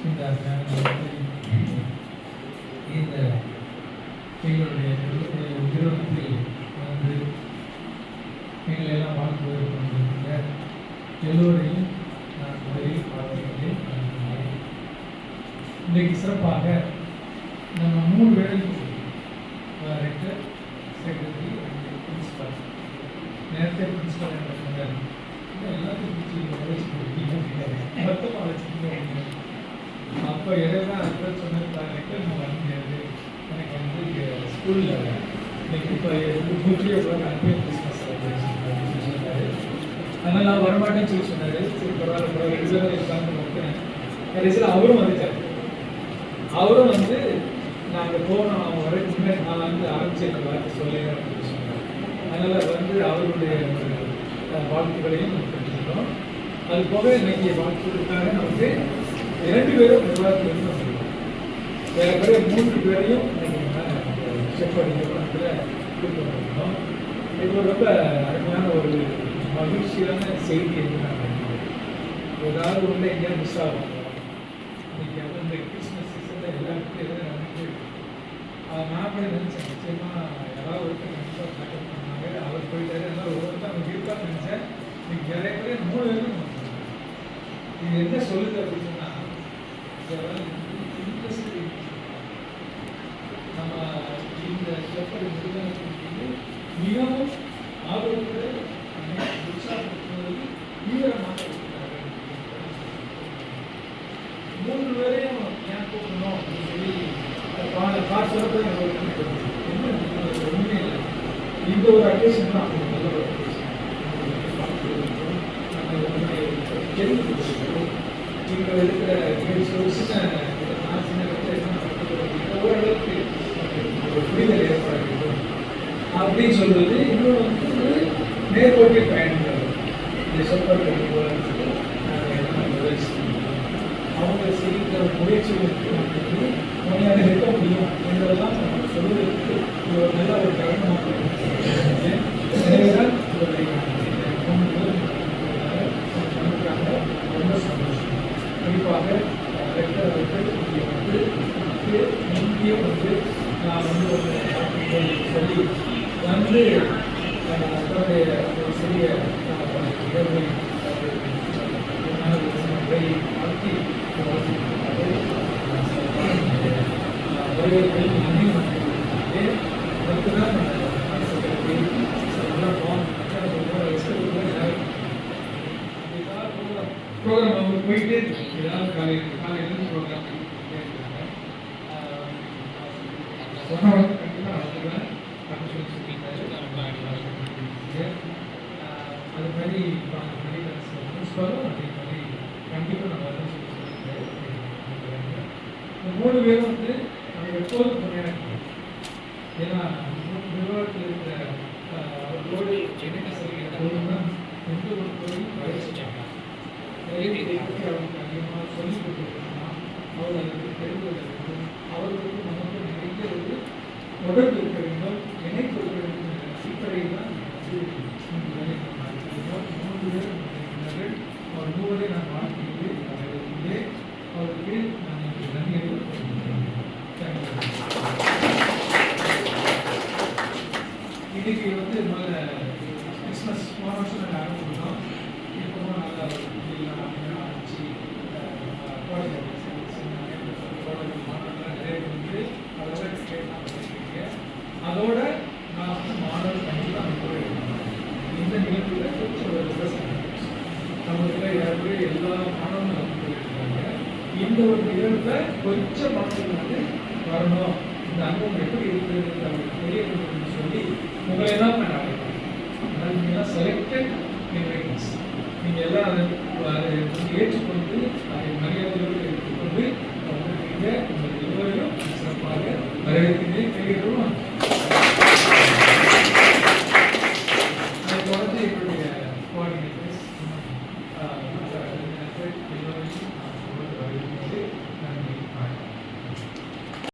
இந்த இந்த எங்களுடைய நிறுவனத்தில் வந்து எங்களை எல்லாம் வாழ்ந்து கொண்டிருக்கிற எல்லோரையும் நான் முதலில் வாழ்த்துகிறேன் இன்றைக்கு சிறப்பாக நம்ம மூணு வேலைக்கு டைரக்டர் செக்ரட்டரி பிரின்சிபல் நேரத்தை பிரின்சிபல் என்ன சொன்னார் எல்லாத்தையும் பிடிச்சி வச்சு கொடுத்தீங்க அப்போ இடையில அடுத்த சொன்னது நான் வந்து எனக்கு வந்து ஸ்கூலில் இன்னைக்கு இப்போ நூற்றி எவ்வளோ அன்பே கிறிஸ்மஸ் அப்படின்னு சொன்னார். அதனால் நான் வரமாட்டேன்னு சொல்லி சொன்னார். சரி பரவாயில்ல பரவாயில்ல ரெகுலராக இருக்கான்னு பார்த்தேன் கடைசியில் அவரும் வந்துட்டார். அவரும் வந்து நாங்கள் போனோம் அவங்க வரதுக்கு முன்னாடி நான் வந்து ஆரம்பிச்சு பார்த்து வார்த்தை சொல்லுங்க அப்படின்னு சொன்னார். அதனால் வந்து அவருடைய ஒரு, வாழ்த்துக்களையும் நம்ம அது போக இன்னைக்கு வாழ்த்துக்காக நமக்கு இரண்டு பேரும் நிர்வாகத்திலிருந்து மூன்று பேரையும் செக் நம்ம இது ஒரு ரொம்ப அருமையான ஒரு மகிழ்ச்சியான செய்தி என்று நான் நினைக்கிறேன். ஏதாவது ஒன்று எங்கேயா மிஸ் ஆகும். இன்னைக்கு வந்து இந்த கிறிஸ்மஸ் சீசனில் எல்லாருக்கும் எதாவது நடந்துட்டு நான் கூட நினச்சேன். நிச்சயமா யாராவது ஒருத்தர் கண்டிப்பாக பேக்கப் பண்ணாங்க. அவர் போயிட்டாரு. அதனால ஒவ்வொருத்தரும் அவங்க இருப்பான்னு நினச்சேன். இன்னைக்கு நிறைய பேர் மூணு பேரும் இது என்ன சொல்லுது அப்படின்னு ನಮ್ಮ ಜೀವನದ ಸಫಲ ನಿಯಮ ಆದರೂ ಕೂಡ ಉತ್ಸಾಹದಲ್ಲಿ ತೀವ್ರ ಮಾತಾಡುತ್ತಾರೆ ಮೂರು ವೇಳೆ ಯಾಕೋ ಭಾಳ ಭಾಳ ಸ್ವಲ್ಪ ಒಮ್ಮೆ ಇಲ್ಲ ಈಗ ಒಂದು ಅಕೇಶನ್ ಆಗ್ತದೆ ಕೆಲವು இந்த ஒரு ஒரு இருக்கிற ஓரளவுக்கு ஒரு புரிதல் அப்படின்னு சொல்றது இன்னொரு வந்து நேர்கோட்டில் பயணிக்கிறது இந்த சொற்பர் போகிறதுக்கு முயற்சி அவங்க செய்கிற முயற்சிகளுக்கு நமக்கு முறையாக இருக்க முடியும் என்பதெல்லாம் நம்ம சொல்வதற்கு இது ஒரு நல்ல ஒரு காரணமாக இருக்கிறது. எனவேதான் இவர்களை இந்த மூன்று பேரும் நமக்காக ரொம்ப சந்தோஷம் குறிப்பாக ரெக்டர் அவர்கள் இங்கே வந்து நமக்கு முக்கிய வந்து நான் வந்து ஒரு சொல்லி வந்து தன்னுடைய ஒரு சிறிய இயற்கை நிகழ்வை வாழ்த்தி வரவேற்பில் நன்றி அதற்கு தான் ப்ரோக்ராம் அவங்க போயிட்டு ஏதாவது காலையில் காலையில் ப்ரோக்ராம் சொன்னவங்க கண்டிப்பாக வந்துடுவேன் அப்படின்னு சொல்லி சொல்லியிருக்காரு அது மாதிரி பிரின்ஸ்பாலும் அதே மாதிரி கண்டிப்பாக நல்லா வரேன்னு இந்த மூணு பேரும் வந்து நம்ம எப்போதும் ஏன்னா நிர்வாகத்தில் இருக்கிற ஆஹ், அவர்களோடு என்ன எந்த ஒரு பொருளும் வளர்ச்சிச்சாங்க அதிகமாக சொல்லிக் கொடுத்துருக்கணும் அவர் அதற்கு தெரிந்து அவர்களுக்கு நமக்கு வந்து தொடர்பு இருக்க வேண்டும் இணைப்பு இருக்க வேண்டும் என்ற அடிப்படையில் தான் வந்து இந்த வேலை மூன்று பேர் அவர் மூவரை நான் வாழ்க்கையில் அவர்களுக்கு அவருக்கு நான் இன்று நன்றியை தெரிவிக்கிறேன் இன்னைக்கு வந்து முதல்ல கிறிஸ்மஸ் போன வருஷம் நாங்கள் ஆரம்பிச்சிருந்தோம் இப்போவும் நல்லா எல்லாம் ஆரம்பிச்சு கோடை மாணவர்கள் நிறைய பேர் வந்து அதோட கேட்கலாம் அதோட நான் வந்து மாணவர் கண்டிப்பாக அங்கே போயிருக்கேன் இந்த நிகழ்வில் கொஞ்சம் ஒரு விவசாயம் நம்மளுக்கு எல்லா மாணவர்களும் போயிருக்காங்க இந்த ஒரு நிகழ்வில் கொஞ்சம் மக்கள் வந்து வரணும். இந்த அனுபவம் எப்படி இருக்கிறது அவங்களுக்கு தெரிய வேண்டும்னு சொல்லி உங்களை தான் நான் அழைக்கிறேன் அதாவது நீங்கள் செலக்டட் நீங்கள் எல்லாம் அதை அதை வந்து ஏற்றுக்கொண்டு அதை மரியாதையோடு Para definir que